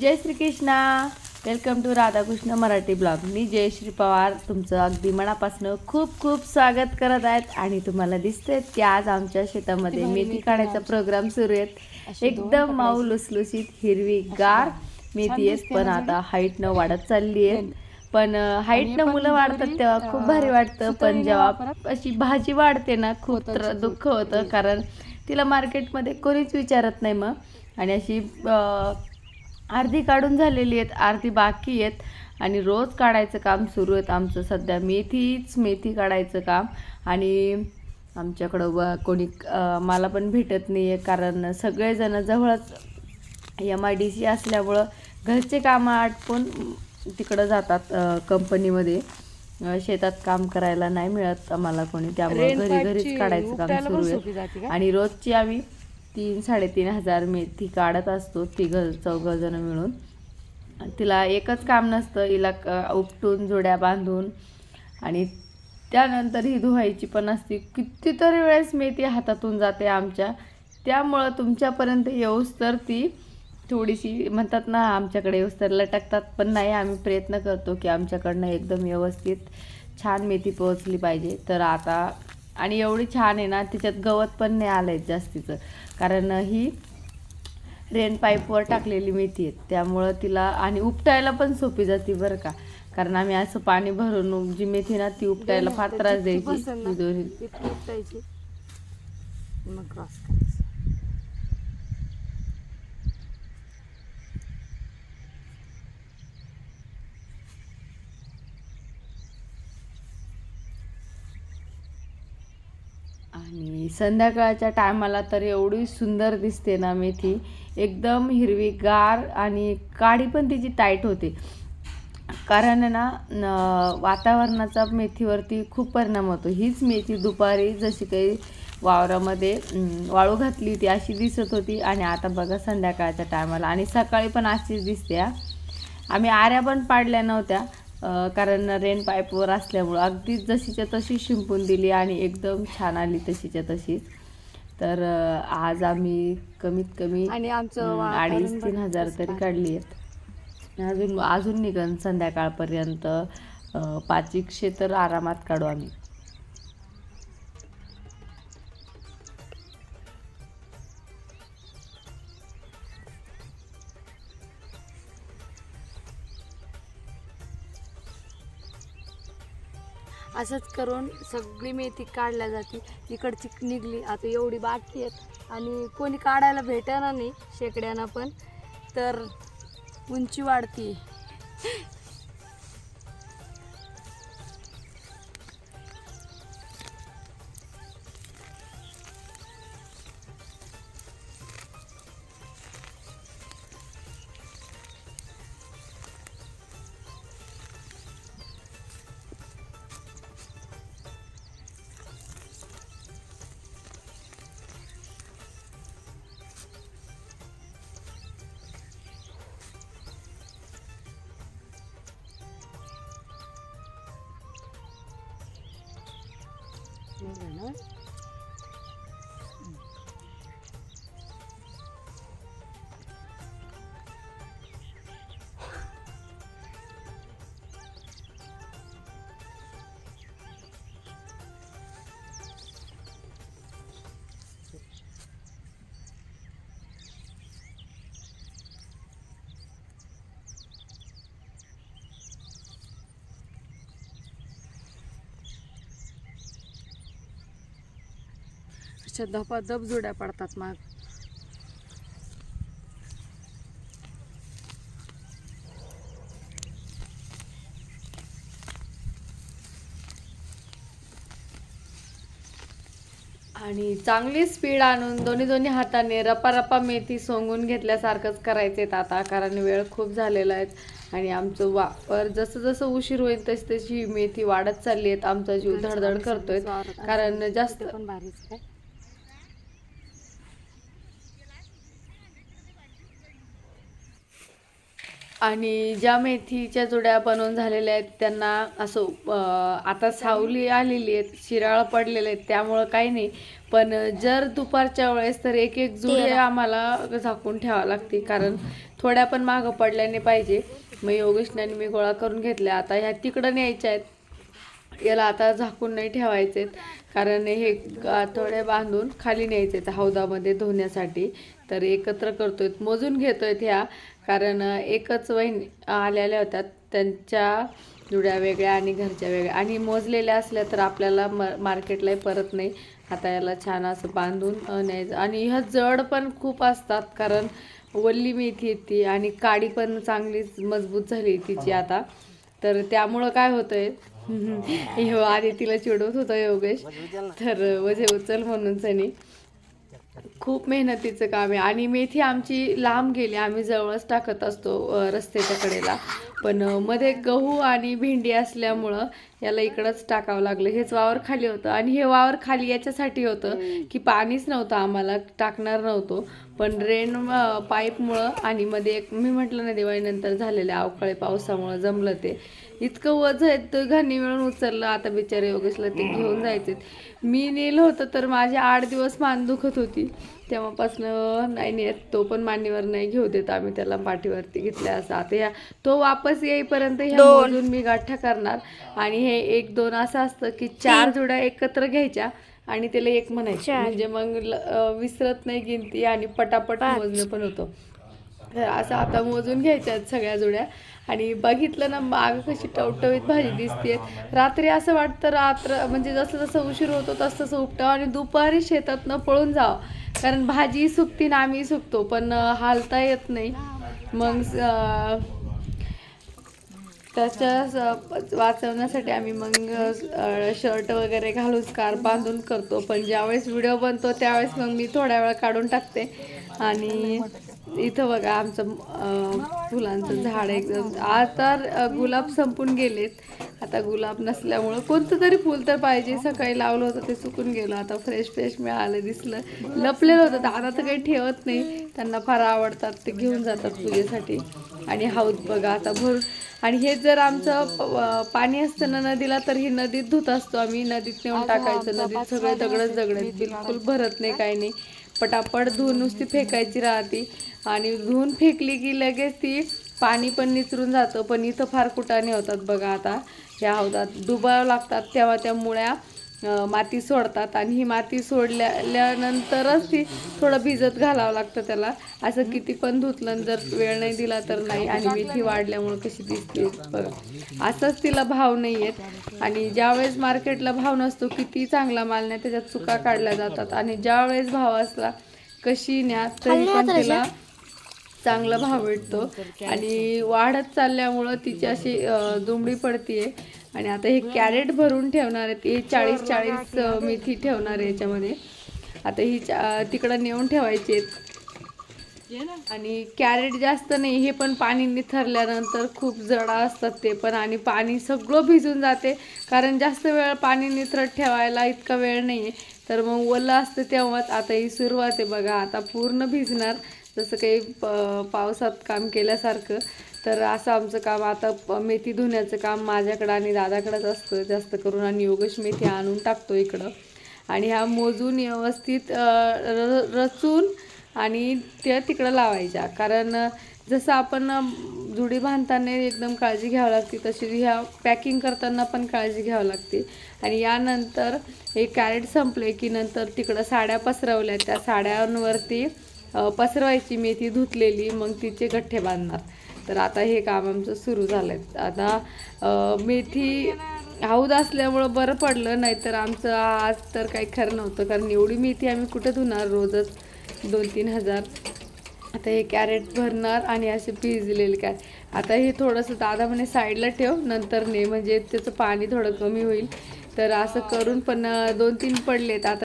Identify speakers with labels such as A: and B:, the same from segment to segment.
A: Jai Shri Krishna welcome to Radhakrishna Marathi blog मी जयश्री पवार. तुमचं अगदी मनापासून खूप खूप स्वागत करत आहेत. आणि तुम्हाला दिसतंय की आज आमच्या शेतामध्ये मेथी काढायचा प्रोग्राम सुरू आहेत. एकदम माऊ लुसलुसीत हिरवी गार मेथी आहेत. पण आता हाईटनं वाढत चालली आहे पण हाईटनं मुलं वाढतात तेव्हा खूप भारी वाटतं. पण जेव्हा अशी भाजी वाढते ना खूप दुःख होतं. कारण तिला मार्केटमध्ये कोणीच विचारत नाही मग. आणि अशी अर्धी काढून झालेली आहेत अर्धी बाकी आहेत आणि रोज काढायचं काम सुरू आहेत आमचं. सध्या मेथीच मेथी काढायचं काम आणि आमच्याकडं व कोणी मला पण भेटत नाही आहे कारण सगळेजण जवळच एम आय डी सी असल्यामुळं घरचे कामं आटपून तिकडं जातात कंपनीमध्ये. शेतात काम करायला नाही मिळत आम्हाला कोणी. त्यामुळे घरी घरीच काढायचं काम सुरू आहे आणि रोजची आम्ही तीन साडेतीन हजार मेथी काढत असतो तिघं चौघजणं मिळून. तिला एकच काम नसतं हिला क- उपटून जोड्या बांधून. आणि त्यानंतर ही धुवायची पण असते. कितीतरी वेळेस मेथी हातातून जाते आमच्या. त्यामुळं तुमच्यापर्यंत येऊस तर ती थोडीशी म्हणतात ना आमच्याकडे येऊस तर लटकतात. पण नाही आम्ही प्रयत्न करतो की आमच्याकडनं एकदम व्यवस्थित छान मेथी पोहोचली पाहिजे. तर आता आणि एवढी छान आहे ना तिच्यात गवत पण नाही आलं आहे जास्तीचं. कारण ही रेन पाईपवर टाकलेली मेथी आहे. त्यामुळं तिला आणि उपटायला पण सोपी जाते बरं का. कारण आम्ही असं पाणी भरून जी मेथी ना ती उपटायला फार त्रास द्यायची दोन्ही.
B: उपटायची. मग क्रॉस करायचं.
A: आणि संध्याकाळच्या टायमाला तर एवढी सुंदर दिसते ना मेथी. एकदम हिरवीगार आणि काडी पण तिची टाईट होते. कारण ना वातावरणाचा मेथीवरती खूप परिणाम होतो. हीच मेथी दुपारी जशी काही वावरामध्ये वाळू घातली होती अशी दिसत होती. आणि आता बघा संध्याकाळच्या टायमाला. आणि सकाळी पण अशीच दिसते आम्ही आऱ्या पण पाडल्या नव्हत्या. कारण रेन पाईपवर असल्यामुळं अगदीच जशीच्या तशी शिंपून दिली आणि एकदम छान आली तशीच्या तशीच. तर आज आम्ही कमीत कमी
B: आणि आमचं
A: अडीच तीन हजार तरी. काढली आहेत. अजून अजून निघन संध्याकाळपर्यंत अं, पाच एकशे तर आरामात काढू आम्ही.
B: असंच करून सगळी मेथी काढल्या जाते. इकडची निघली आता एवढी बाकी आहेत. आणि कोणी काढायला भेटेना नाही शेकड्यांना पण. तर उंची वाढती. চলবে না अशा धपाधप जोड्या पडतात मग.
A: आणि चांगली स्पीड आणून दोन्ही दोन्ही हाताने रपा रपा मेथी सोंगून घेतल्यासारखंच करायचे आता कारण वेळ खूप झालेला आहे आणि आमचं वापर जसं जसं उशीर होईल तशी तशी मेथी वाढत चालली आहेत आमचा जीव धडधड करतोय कारण जास्त
B: पण भारीच
A: आणि ज्या मेथीच्या जुड्या बनवून झालेल्या आहेत त्यांना असं आता सावली आलेली आहेत शिराळ पडलेले आहेत त्यामुळं काही नाही. पण जर दुपारच्या वेळेस तर एक एक जुडी आम्हाला झाकून ठेवावं लागते. कारण थोड्या पण मागं पडल्याने पाहिजे. मग योगेशनाने मी गोळा करून घेतल्या. आता ह्या तिकडं न्यायच्या आहेत. याला आता झाकून नाही ठेवायचे कारण हे थोडे बांधून खाली न्यायचे आहेत हौदामध्ये धुण्यासाठी. तर एकत्र करतोय मोजून घेतोय ह्या. कारण एकच वहीन आलेल्या होत्या. त्यांच्या जुड्या वेगळ्या आणि घरच्या वेगळ्या. आणि मोजलेल्या असल्या तर आपल्याला म मार्केटलाही परत नाही. आता याला छान असं बांधून न्यायचं आणि ह्या जड पण खूप असतात. कारण वल्ली मेथी येते आणि काडी पण चांगलीच मजबूत झाली तिची आता. तर त्यामुळं काय होतंय? हो आधी तिला चिडवत होता योगेश. तर वजे उचल म्हणून सनी. खूप मेहनतीचं काम आहे. आणि मेथी आमची लांब गेली आम्ही जवळच टाकत असतो रस्त्याच्या कडेला. पण मध्ये गहू आणि भेंडी असल्यामुळं याला इकडंच टाकावं लागलं. हेच वावर खाली होतं. आणि हे वावर खाली याच्यासाठी होतं की पाणीच नव्हतं आम्हाला टाकणार नव्हतो. पण रेन पाईपमुळं आणि मध्ये एक मी म्हटलं ना दिवाळीनंतर झालेल्या अवकाळी पावसामुळं जमलं ते. इतकं वज आहे दोघांनी मिळून उचललं. आता बिचारे योगेशला ते घेऊन जायचे मी नेलं होतं तर माझे आठ दिवस मान दुखत होती. तेव्हापासनं नाही नेत तो पण मांडीवर नाही घेऊ देत. आम्ही त्याला पाठीवरती घेतल्या असं. आता ह्या तो वापस येईपर्यंत ह्या मी गाठ्ठा करणार. आणि हे एक दोन असं असतं की चार जोड्या एकत्र घ्यायच्या आणि त्याला एक म्हणायचं. म्हणजे मग विसरत नाही गिनती आणि पटापट मोजणं पण होतं. तर असं आता मोजून घ्यायच्या सगळ्या जोड्या. आणि बघितलं ना माग कशी टवटवीत भाजी दिसते रात्री असं वाटतं रात्र म्हणजे जसं जसं उशीर होतो तसं तसं उपटावं आणि दुपारी शेतातनं पळून जावं. कारण भाजी सुकती ना आम्ही सुकतो पण हालता येत नाही. मग त्याच्या स- वाचवण्यासाठी आम्ही मग शर्ट वगैरे घालून स्कार बांधून करतो. पण ज्यावेळेस व्हिडिओ बनतो त्यावेळेस मग मी थोड्या वेळ काढून टाकते. आणि इथं बघा आमचं फुलांचं झाड एकदम. आता गुलाब संपून गेलेत. आता गुलाब नसल्यामुळं कोणतं तरी फुल तर पाहिजे. सकाळी लावलं होतं ते सुकून गेलं. आता फ्रेश फ्रेश मिळालं दिसलं. लपलेलं होतं. दादा तर काही ठेवत नाही. त्यांना फार आवडतात ते घेऊन जातात पूजेसाठी. आणि हौद बघा आता भर आणि हे जर आमचं पाणी असतं ना नदीला तर ही नदीत धुत असतो आम्ही. नदीत नेऊन टाकायचं. नदीत सगळे दगडच दगड बिलकुल भरत नाही काही नाही. पटापट धुवून नुसती फेकायची राहते. आणि धुवून फेकली की लगेच ती पाणी पण निचरून जातं. पण इथं फार कुटाने होतात बघा आता. ह्या हौदात डुबावं लागतात तेव्हा त्या मुळ्या माती सोडतात आणि ही माती सोडल्यानंतरच ती थोडं भिजत घालावं लागतं त्याला. असं किती पण धुतलं जर वेळ नाही दिला तर नाही. आणि मेथी वाढल्यामुळं कशी दिसते बघा. असंच तिला भाव नाही आहेत आणि ज्यावेळेस मार्केटला भाव नसतो किती चांगला माल नाही त्याच्यात चुका काढल्या जातात. आणि ज्यावेळेस भाव असला कशी न्या तरी पण तिला चांगला भाव भेटतो. आणि वाढत चालल्यामुळं तिची अशी दुमडी पडतीये. आणि आता हे कॅरेट भरून ठेवणार आहेत. हे चाळीस चाळीस मेथी ठेवणार आहे याच्यामध्ये. आता ही चा- तिकडं नेऊन ठेवायचे आणि कॅरेट जास्त नाही हे पण पाणी निथरल्यानंतर खूप जडा असतात ते पण आणि पाणी सगळं भिजून जाते. कारण जास्त वेळ पाणी निथरत ठेवायला इतका वेळ नाही आहे तर मग ओलं असतं तेव्हाच आता ही सुरुवात आहे बघा. आता पूर्ण भिजणार. जसं काही प- पावसात काम केल्यासारखं. तर असं आमचं काम आता प- मेथी धुण्याचं काम माझ्याकडं आणि दादाकडंच असतं जास्त करून आणि योगेश मेथी आणून टाकतो इकडं. आणि ह्या मोजून व्यवस्थित र रचून आणि त्या तिकडं लावायच्या. कारण जसं आपण जुडी बांधताना एकदम काळजी घ्यावी लागते तशी ह्या पॅकिंग करताना पण काळजी घ्यावी लागते. आणि यानंतर हे कॅरेट संपले की नंतर तिकडं साड्या पसरवल्या. त्या साड्यांवरती पसरवायची मेथी धुतलेली मग तिचे गठ्ठे बांधणार. तर आता हे काम आमचं सुरू झालंय. आता अं, मेथी हौद असल्यामुळं बरं पडलं नाहीतर आमचं आज तर काही खरं नव्हतं कारण एवढी मेथी आम्ही कुठं धुणार रोजच? दोन तीन हजार. आता हे कॅरेट भरणार आणि असे भिजलेले काय? आता हे थोडंसं दादा म्हणे साईडला ठेव नंतर ने म्हणजे त्याचं पाणी थोडं कमी होईल. तर असं करून पण दोन तीन पडलेत आता.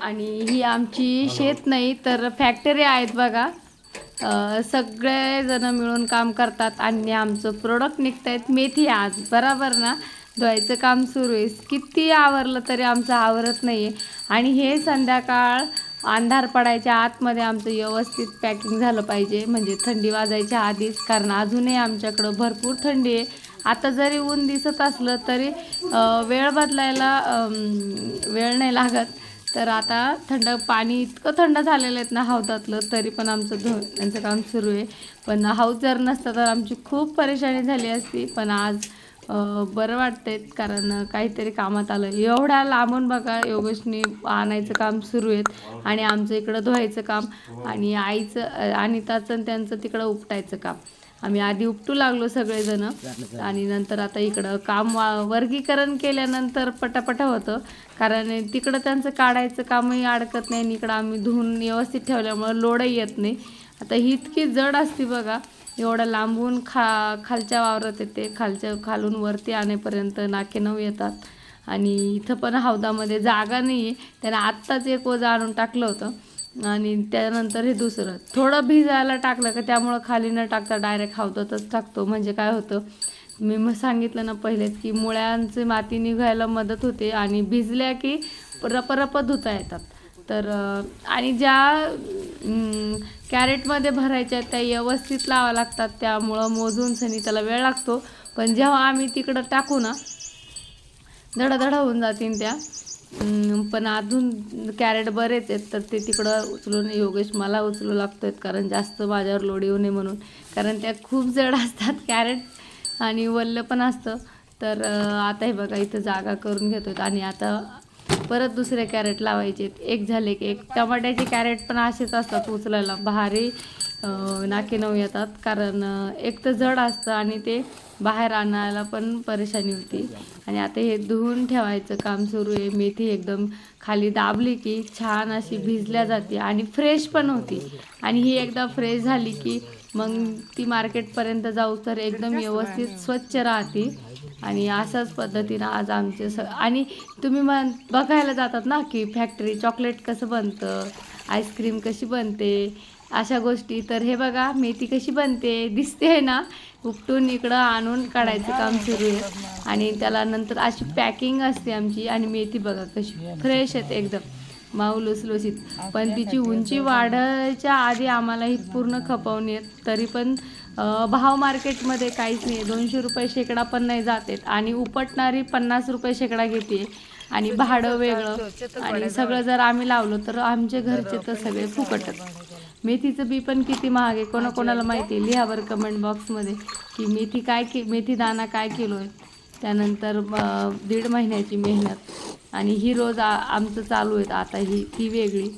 A: आणि ही आमची शेत नाही तर फॅक्टरी आहेत बघा. सगळेजणं मिळून काम करतात आणि आमचं प्रोडक्ट निघत आहेत मेथी आज. बराबर ना? धुवायचं काम सुरू आहे. किती आवरलं तरी आमचं आवरत नाही आहे आणि हे संध्याकाळ अंधार पडायच्या आतमध्ये आमचं व्यवस्थित पॅकिंग झालं पाहिजे. म्हणजे थंडी वाजायच्या आधीच. कारण अजूनही आमच्याकडं भरपूर थंडी आहे. आता जरी ऊन दिसत असलं तरी वेळ बदलायला वेळ नाही लागत. तर आता थंड पाणी इतकं थंड झालेलं आहेत ना हौदातलं तरी पण आमचं धुण्याचं काम सुरू आहे. पण हौद जर नसतं तर आमची खूप परेशानी झाली असती. पण आज बरं वाटतंय कारण काहीतरी कामात आलं. एवढ्या लांबून बघा योगेशनी आणायचं काम सुरू आहेत आणि आमचं इकडं धुवायचं काम आणि आईचं अनिताचं आणि त्यांचं तिकडं उपटायचं काम. आम्ही आधी उपटू लागलो सगळेजण. आणि नंतर आता इकडं काम वर्गीकरण केल्यानंतर पटापटा होतं. कारण तिकडं त्यांचं काढायचं कामही अडकत नाही आणि इकडं आम्ही धुवून व्यवस्थित ठेवल्यामुळं लोडही येत नाही. आता ही इतकी जड असते बघा. एवढं लांबून खा खालच्या वावरात येते. खालच्या खालून वरती आणेपर्यंत नाके नऊ येतात. आणि इथं पण हौदामध्ये जागा नाही आहे त्यानं आत्ताच एक ओझं आणून टाकलं होतं. आणि त्यानंतर हे दुसरं. थोडं भिजायला टाकलं का त्यामुळं खाली न टाकता डायरेक्ट हावतातच टाकतो. म्हणजे काय होतं मी मग सांगितलं ना पहिलेच की मुळ्यांचे माती निघायला मदत होते आणि भिजल्या की रपरप धुता येतात. तर आणि ज्या कॅरेटमध्ये भरायच्या आहेत त्या व्यवस्थित लावा लागतात. त्यामुळं मोजून सनी त्याला वेळ लागतो. पण जेव्हा आम्ही तिकडं टाकू ना धडाधडा होऊन जातील त्या. पण अजून कॅरेट बरेच आहेत तर ते तिकडं उचलून योगेश मला उचलू लागतोय कारण जास्त माझ्यावर लोड येऊ नये म्हणून. कारण त्या खूप जड असतात कॅरेट आणि वल्ल पण असतं. तर आता हे बघा इथं जागा करून घेतोय आणि आता परत दुसरे कॅरेट लावायचे एक झाले की एक. टमाट्याचे कॅरेट पण असेच असतात उचलायला. भारी नाके नऊ येतात. कारण एक तर जड असतं आणि ते बाहेर आणायला पण परेशानी होती. आणि आता हे धुवून ठेवायचं काम सुरू आहे. मेथी एकदम खाली दाबली की छान अशी भिजल्या जाते आणि फ्रेश पण होती. आणि ही एकदा फ्रेश झाली की मग ती मार्केटपर्यंत जाऊ तर एकदम व्यवस्थित स्वच्छ राहते. आणि अशाच पद्धतीनं आज आमचे स आणि तुम्ही म्हण बघायला जातात ना की फॅक्टरी चॉकलेट कसं बनतं? आईस्क्रीम कशी बनते? अशा गोष्टी. तर हे बघा मेथी कशी बनते? दिसते आहे ना? उपटून इकडं आणून काढायचं काम सुरू आहे. आणि त्याला नंतर अशी पॅकिंग असते आमची. आणि मेथी बघा कशी फ्रेश आहेत एकदम. माऊ लुसलुसीत पण तिची उंची वाढायच्या आधी आम्हाला ही पूर्ण खपवून येत. तरी पण भाव मार्केटमध्ये काहीच नाही. दोनशे रुपये शेकडा पण नाही जातेत. आणि उपटणारी पन्नास रुपये शेकडा घेते. आणि भाडं वेगळं. आणि सगळं जर आम्ही लावलो तर आमचे घरचे तर सगळे फुकटच. मेथीचं बी पण किती महाग आहे? कोणाकोणाला माहिती आहे? लिहा बरं कमेंट बॉक्समध्ये की मेथी काय कि मेथी दाना काय किलो आहे त्यानंतर दीड महिन्याची मेहनत. आणि ही रोज आ आमचं चालू आहेत. आता ही ती वेगळी.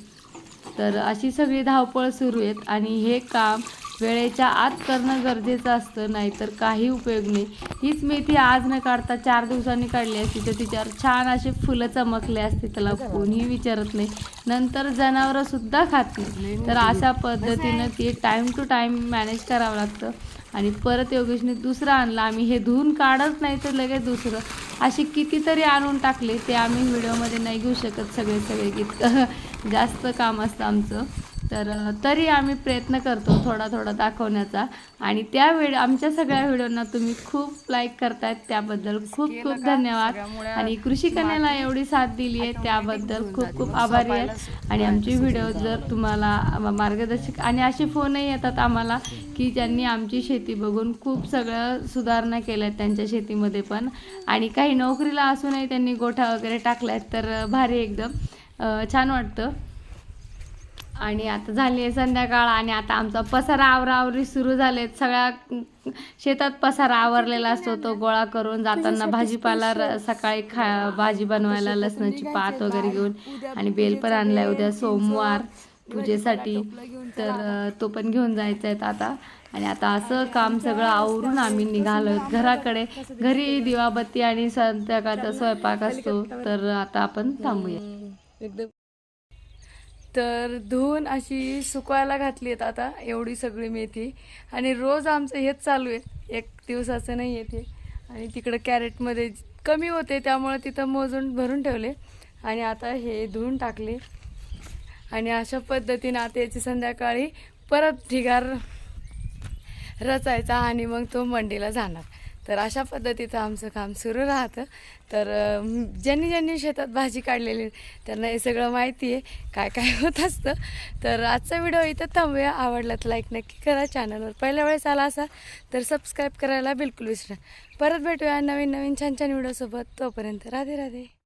A: तर अशी सगळी धावपळ सुरू आहेत. आणि हे काम वेळेच्या आत करणं गरजेचं असतं नाहीतर काही उपयोग नाही. हीच मेथी आज न काढता चार दिवसांनी काढली असती तर तिच्यावर छान असे फुलं चमकले असते त्याला कोणीही विचारत नाही. नंतर जनावरं सुद्धा खात नाही. तर अशा पद्धतीनं ती टाईम टू टाईम मॅनेज करावं लागतं. आणि परत योगेशने दुसरं आणलं. आम्ही हे धुवून काढत नाही तर लगेच दुसरं. असे कितीतरी आणून टाकले ते आम्ही व्हिडिओमध्ये नाही घेऊ शकत सगळे सगळे इतकं जास्त काम असतं आमचं. तर तरी आम्ही प्रयत्न करतो थोडा थोडा दाखवण्याचा. आणि त्या व्हिडिओ आमच्या सगळ्या व्हिडिओंना तुम्ही खूप लाईक करतायत त्याबद्दल खूप खूप धन्यवाद. आणि कृषी कन्याला एवढी साथ दिली आहे त्याबद्दल खूप खूप आभारी आहे. आणि आमचे व्हिडिओ जर तुम्हाला मार्गदर्शक आणि असे फोनही येतात आम्हाला की ज्यांनी आमची शेती बघून खूप सगळं सुधारणा केल्या आहेत त्यांच्या शेतीमध्ये पण. आणि काही नोकरीला असूनही त्यांनी गोठा वगैरे टाकल्यात तर भारी एकदम. छान वाटतं. आणि आता झाली आहे संध्याकाळ आणि आता आमचा पसारा आवरावरी सुरू झालेत. सगळ्या शेतात पसारा आवरलेला असतो तो गोळा करून जाताना भाजीपाला सकाळी खा भाजी बनवायला लसणाची पात वगैरे घेऊन आणि बेल पण आणलाय. उद्या सोमवार पूजेसाठी तर तो पण घेऊन जायचा आहे आता. आणि आता असं काम सगळं आवरून आम्ही निघालो घराकडे. घरी दिवाबत्ती आणि संध्याकाळचा स्वयंपाक असतो. तर आता आपण थांबूया.
B: एकदम तर धुवून अशी सुकवायला घातली आहेत आता एवढी सगळी मेथी. आणि रोज आमचं हेच चालू आहे. एक दिवसाचं नाही येते आणि तिकडं कॅरेटमध्ये कमी होते त्यामुळे तिथं मोजून भरून ठेवले. आणि आता हे धुवून टाकले. आणि अशा पद्धतीने आता याची संध्याकाळी परत ढिगार रचायचा आणि मग तो मंडीला जाणार. तर अशा पद्धतीचं आमचं काम सुरू राहतं. तर ज्यांनी ज्यांनी शेतात भाजी काढलेली त्यांना हे सगळं माहिती आहे काय काय होत असतं. तर आजचा व्हिडिओ इथं थांबूया. आवडला तर लाईक नक्की करा. चॅनलवर पहिल्या वेळेस आला असा तर सबस्क्राईब करायला बिलकुल विसरा. परत भेटूया नवीन नवीन छान छान व्हिडिओसोबत. तोपर्यंत राधे राधे.